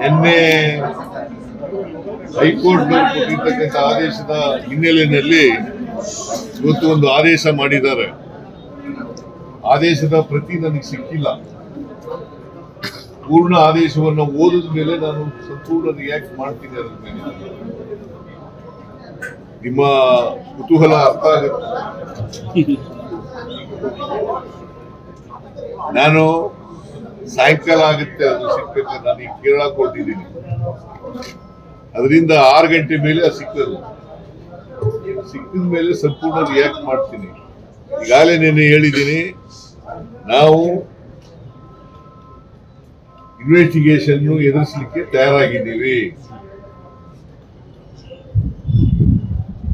ನಿನ್ನೆ ಹೈಕೋರ್ಟ್ ಕೊಟ್ಟಿರ್ತಕ್ಕಂಥ ಆದೇಶದ ಹಿನ್ನೆಲೆಯಲ್ಲಿ ಇವತ್ತು ಒಂದು ಆದೇಶ ಮಾಡಿದ್ದಾರೆ. ಆದೇಶದ ಪ್ರತಿ ನನಗೆ ಸಿಕ್ಕಿಲ್ಲ. ಪೂರ್ಣ ಆದೇಶವನ್ನು ಓದಿದ ಮೇಲೆ ನಾನು ಸಂಪೂರ್ಣ ರಿಯಾಕ್ಟ್ ಮಾಡ್ತೀನಿ ಅದ್ರ ಮೇಲೆ. ನಿಮ್ಮ ಕುತೂಹಲ ಅರ್ಥ ಆಗುತ್ತೆ. ನಾನು ಸಾಯಂಕಾಲ ಆಗುತ್ತೆ ಅದು ಸಿಕ್ಕಕ್ಕೆ ನಾನು ಈಗ ಕೊಟ್ಟಿದ್ದೀನಿ ಅದರಿಂದ ಆರು ಗಂಟೆ ಮೇಲೆ ಅದು ಸಿಕ್ಕದು ಸಿಕ್ಕಿದ ಮೇಲೆ ಸಂಪೂರ್ಣ ರಿಯಾಕ್ಟ್ ಮಾಡ್ತೀನಿ. ಈಗಾಗಲೇ ನಿನ್ನೆ ಹೇಳಿದ್ದೀನಿ, ನಾವು ಇನ್ವೆಸ್ಟಿಗೇಷನ್ ಎದುರಿಸಲಿಕ್ಕೆ ತಯಾರಾಗಿದ್ದೀವಿ.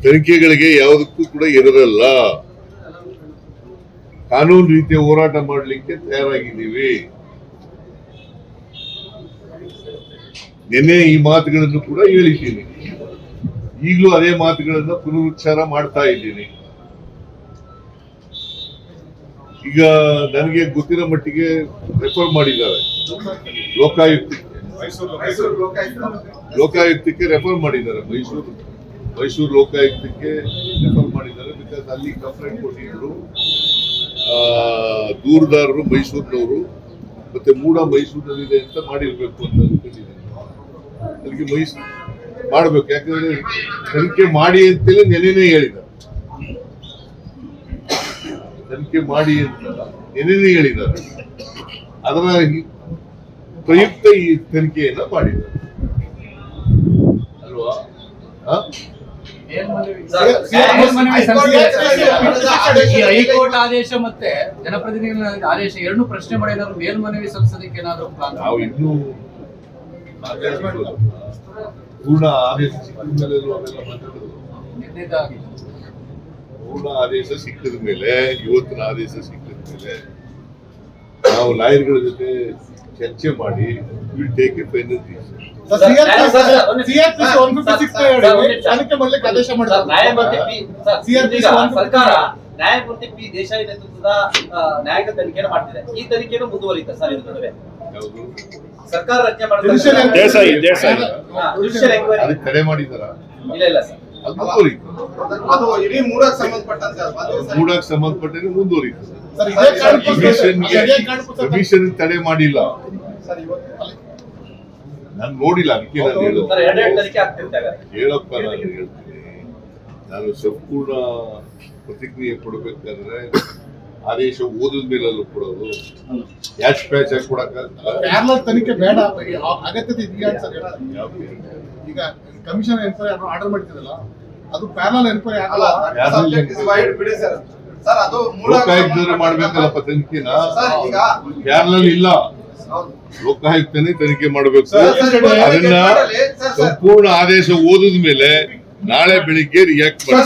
ತನಿಖೆಗಳಿಗೆ ಯಾವುದಕ್ಕೂ ಕೂಡ ಎದುರಲ್ಲ. ಕಾನೂನು ರೀತಿಯ ಹೋರಾಟ ಮಾಡಲಿಕ್ಕೆ ತಯಾರಾಗಿದ್ದೀವಿ. ನಿನ್ನೆ ಈ ಮಾತುಗಳನ್ನು ಕೂಡ ಹೇಳಿದ್ದೀನಿ. ಈಗಲೂ ಅದೇ ಮಾತುಗಳನ್ನು ಪುನರುಚ್ಚಾರ ಮಾಡ್ತಾ ಇದ್ದೀನಿ. ಈಗ ನನಗೆ ಗೊತ್ತಿರೋ ಮಟ್ಟಿಗೆ ರೆಫರ್ ಮಾಡಿದ್ದಾರೆ. ಲೋಕಾಯುಕ್ತಕ್ಕೆ. ಲೋಕಾಯುಕ್ತಕ್ಕೆ ರೆಫರ್ ಮಾಡಿದ್ದಾರೆ. ಮೈಸೂರು ಮೈಸೂರು ಲೋಕಾಯುಕ್ತಕ್ಕೆ ರೆಫರ್ ಮಾಡಿದ್ದಾರೆ. ಬಿಕಾಸ್ ಅಲ್ಲಿ ಕಂಪ್ಲೇಂಟ್ ಕೊಟ್ಟಿದ್ರು. ದೂರದಾರರು ಮೈಸೂರಿನವರು. ಮತ್ತೆ ಮೂಡ ಮೈಸೂರಿನಲ್ಲಿದೆ ಅಂತ ಮಾಡಿರ್ಬೇಕು ಅಂತ ಅನ್ಕೊಂಡಿದ್ದೀನಿ ಅದಕ್ಕೆ ವಹಿಸ್ ಮಾಡಬೇಕು. ಯಾಕಂದ್ರೆ ತನಿಖೆ ಮಾಡಿ ಅಂತೇಳಿ ನೆನೆನೇ ಹೇಳಿದ್ದಾರೆ. ತನಿಖೆ ಮಾಡಿ ಅಂತ ನೆನೆನೇ ಹೇಳಿದ್ದಾರೆ. ಅದರ ಪ್ರಯುಕ್ತ ಈ ತನಿಖೆಯನ್ನ ಮಾಡಿದ ಅಲ್ವಾ? ಹೈಕೋರ್ಟ್ ಆದೇಶ ಮತ್ತೆ ಜನಪ್ರತಿನಿಧಿಗಳ ಆದೇಶ ಎರಡು ಪ್ರಶ್ನೆ ಮಾಡಿ ಏನಾದ್ರು ಮೇಲ್ಮನವಿ ಸಲ್ಲಿಸೋದಕ್ಕೆ ಏನಾದ್ರು ಪ್ಲಾನ್ ನಾವು ಇನ್ನೂ. ಪೂರ್ಣ ಆದೇಶ ಸಿಕ್ಕಿದ ಮೇಲೆ ಪೂರ್ಣ ಆದೇಶ ಸಿಕ್ಕಿದ ಮೇಲೆ ಇವತ್ತಿನ ಆದೇಶ ಸಿಕ್ಕಿದ ಮೇಲೆ ನಾವು ಲಾಯರ್ಗಳ ಜೊತೆ ಚರ್ಚೆ ಮಾಡಿ will take a final decision ಸರ್ಕಾರ ನ್ಯಾಯಮೂರ್ತಿ ಪಿ ದೇಶಾಯಿ ನೇತೃತ್ವದ ನ್ಯಾಯಾಂಗ ತನಿಖೆಯನ್ನು ಮಾಡ್ತಿದೆ. ಈ ತನಿಖೆಯನ್ನು ಮುಂದುವರಿಯುತ್ತೆ ಸರ್ ಇದ್ರ ನಡುವೆ. ಸರ್ಕಾರ ರಚನೆ ಮಾಡಿದ್ರೆ ಮಾಡಿದ ದೇಸಾಯಿ, ಅದಕ್ಕೆ ತಡೆ ಮಾಡಿದಾರ? ಇಲ್ಲ ಇಲ್ಲ ಸರ್. ಅದು ಮುಂದುವರಿತು ಅದು ಇಡೀ ಮೂಡಕ್ ಸಂಬಂಧಪಟ್ಟಂತೆ ಅಲ್ವಾ? ಅದು ಮೂಡಕ್ಕೆ ಸಂಬಂಧಪಟ್ಟಂಗೆ ಮುಂದುವರಿತು ಕಮಿಷನ್ ತಡೆ ಮಾಡಿಲ್ಲ. ನಾನು ನೋಡಿಲ್ಲ ಅದಕ್ಕೆ ನಾನು ಹೇಳೋದು ಹೇಳಪ್ಪ ನಾನು ಹೇಳ್ತೀನಿ. ನಾನು ಸಂಪೂರ್ಣ ಪ್ರತಿಕ್ರಿಯೆ ಕೊಡಬೇಕಾದ್ರೆ ಆದೇಶ ಓದಿದ ಮೇಲೆ ಕೊಡೋದು ಯಾಚ್ ಪ್ಯಾಚ್ ಆಗಿ ಕೊಡಕ್ಕಾಗಲ್ಲ ಪ್ಯಾರಲಲ್ ತನಿಖೆ ಬೇಡ ಅಗತ್ಯತೆ ಇದೆಯಾ ಅಂತ. ಈಗ ಕಮಿಷನ್ ಎನ್ಕ್ವೈರಿ ಆರ್ಡರ್ ಮಾಡ್ತಿದ್ರಲ್ಲ ಅದು ಪ್ಯಾರಲಲ್ ಎನ್ಕ್ವೈರಿ ಆಗಲ್ಲ ಬಿಡಿ ಸರ್. ಸರ್, ಅದು ಲೋಕಾಯುಕ್ತರು ಮಾಡ್ಬೇಕಲ್ಲಪ್ಪ ತನಿಖೆನ ಸರ್, ಈಗ ಪ್ಯಾರಲಲ್ ಇಲ್ಲ. ಲೋಕಾಯುಕ್ತನೇ ತನಿಖೆ ಮಾಡಬೇಕು ಅದನ್ನ. ಸಂಪೂರ್ಣ ಆದೇಶ ಓದಿದ ಮೇಲೆ ನಾಳೆ ಬೆಳಿಗ್ಗೆ ರಿಯಾಕ್ಟ್ ಮಾಡಿ